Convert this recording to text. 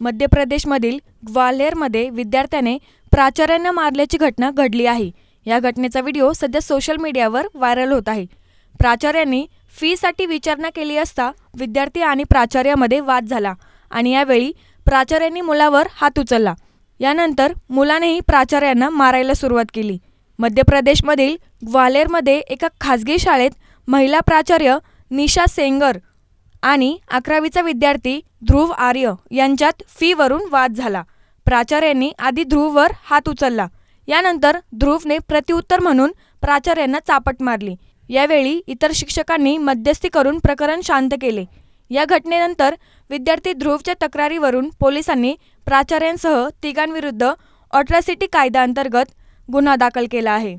मध्य प्रदेशमधील ग्वाल्हेरमध्ये विद्यार्थ्याने प्राचार्यांना मारल्याची घटना घडली आहे. या घटनेचा व्हिडिओ सध्या सोशल मीडियावर व्हायरल होत आहे. प्राचार्यांनी फीसाठी विचारणा केली असता विद्यार्थी आणि प्राचार्यामध्ये वाद झाला आणि यावेळी प्राचार्यांनी मुलावर हात उचलला. यानंतर मुलानेही प्राचार्यांना मारायला सुरुवात केली. मध्य प्रदेशमधील ग्वाल्हेरमध्ये एका खासगी शाळेत महिला प्राचार्य निशा सेंगर आणि अकरावीचा विद्यार्थी ध्रुव आर्य यांच्यात फीवरून वाद झाला. प्राचार्यांनी आधी ध्रुववर हात उचलला. यानंतर ध्रुवने प्रत्युत्तर म्हणून प्राचार्यांना चापट मारली. यावेळी इतर शिक्षकांनी मध्यस्थी करून प्रकरण शांत केले. या घटनेनंतर विद्यार्थी ध्रुवच्या तक्रारीवरून पोलिसांनी प्राचार्यांसह तिघांविरुद्ध अट्रॉसिटी कायद्याअंतर्गत गुन्हा दाखल केला आहे.